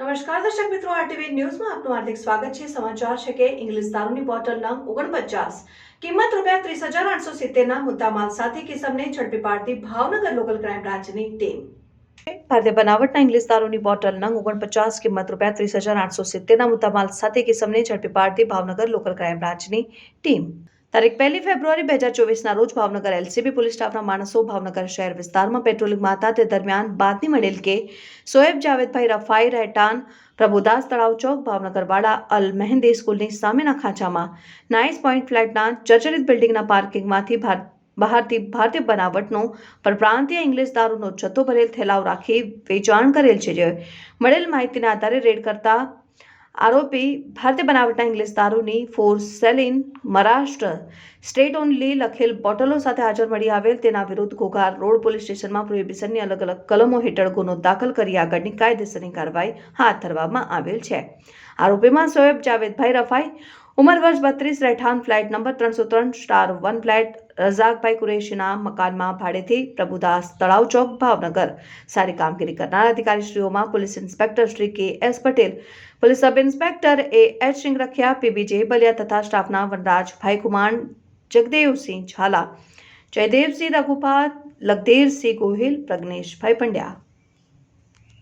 નમસ્કાર દર્શક મિત્રો આરટીવી ન્યૂઝમાં આપનું હાર્દિક સ્વાગત છે. સમાચાર છે કે ઇંગ્લિશ દારૂની બોટલ નંગ ઓગણપચાસ. કિંમત રૂપિયા ત્રીસ હજાર આઠસો સિત્તેરના મુદ્દામાલ સાથે કિસમને ઝડપી પાડતી ભાવનગર લોકલ ક્રાઇમ બ્રાન્ચની ટીમ. ભારતીય બનાવટના ઇંગ્લિશ દારૂની બોટલ નંગ ઓગણપચાસ, કિંમત રૂપિયા ત્રીસ હજાર આઠસો સિત્તેરના મુદ્દામાલ સાથે કિસમને ઝડપી પાડતી ભાવનગર લોકલ ક્રાઇમ બ્રાન્ચની ટીમ. તારીખ પહેલી ફેબ્રુઆરી બે હજાર ચોવીસના રોજ ભાવનગર એલસીબી પોલીસ સ્ટાફના માણસો ભાવનગર શહેર વિસ્તારમાં પેટ્રોલિંગમાં હતા તે દરમિયાન બાતમી મળેલ કે સોએબ જાવેદભાઈ રફાઈ રહેટાન પ્રભુદાસ તળાવ ચોક ભાવનગરવાડા અલ મહેંદી સ્કૂલની સામેના ખાંચામાં નાઇસ પોઈન્ટ ફ્લેટના ચર્ચરિત બિલ્ડિંગના પાર્કિંગમાંથી ભાર, બહારથી ભારતીય બનાવટનો પરપ્રાંતીય ઇંગ્લિશ દારૂનો જથ્થો ભરેલ થેલાવ રાખી વેચાણ કરેલ છે જે મળેલ માહિતીના આધારે રેડ કરતા આરોપી ભારતીય બનાવટના ઇંગ્લિશ દારૂની for sale in Maharashtra state only લખેલ બોટલો સાથે હાજર મળી આવેલ તેના વિરુદ્ધ ઘોઘાર રોડ પોલીસ સ્ટેશનમાં પ્રોહિબિશનની અલગ અલગ કલમો હેઠળ ગુનો દાખલ કરી આગળની કાયદેસરની કાર્યવાહી હાથ ધરવામાં આવેલ છે. આરોપીમાં સોએબ જાવેદભાઈ રફાઈ ઉંમર વર્ષ બત્રીસ રહેઠાણ ફ્લેટ નંબર ત્રણસો ત્રણ સ્ટાર વન ફ્લેટ રઝાકભાઈ કુરેશીના મકાનમાં ભાડેથી પ્રભુદાસ તળાવ ચોક ભાવનગર સારી કામગીરી કરનાર અધિકારીશ્રીઓમાં police inspector Shri K S Patel police sub inspector A H Singarakhiya PB Baliya તથા સ્ટાફના વનરાજભાઈ કુમાર જગદેવસિંહ ઝાલા જયદેવસિંહ રઘુપા લગદેરસિંહ ગોહિલ પ્રજ્ઞેશભાઈ પંડ્યા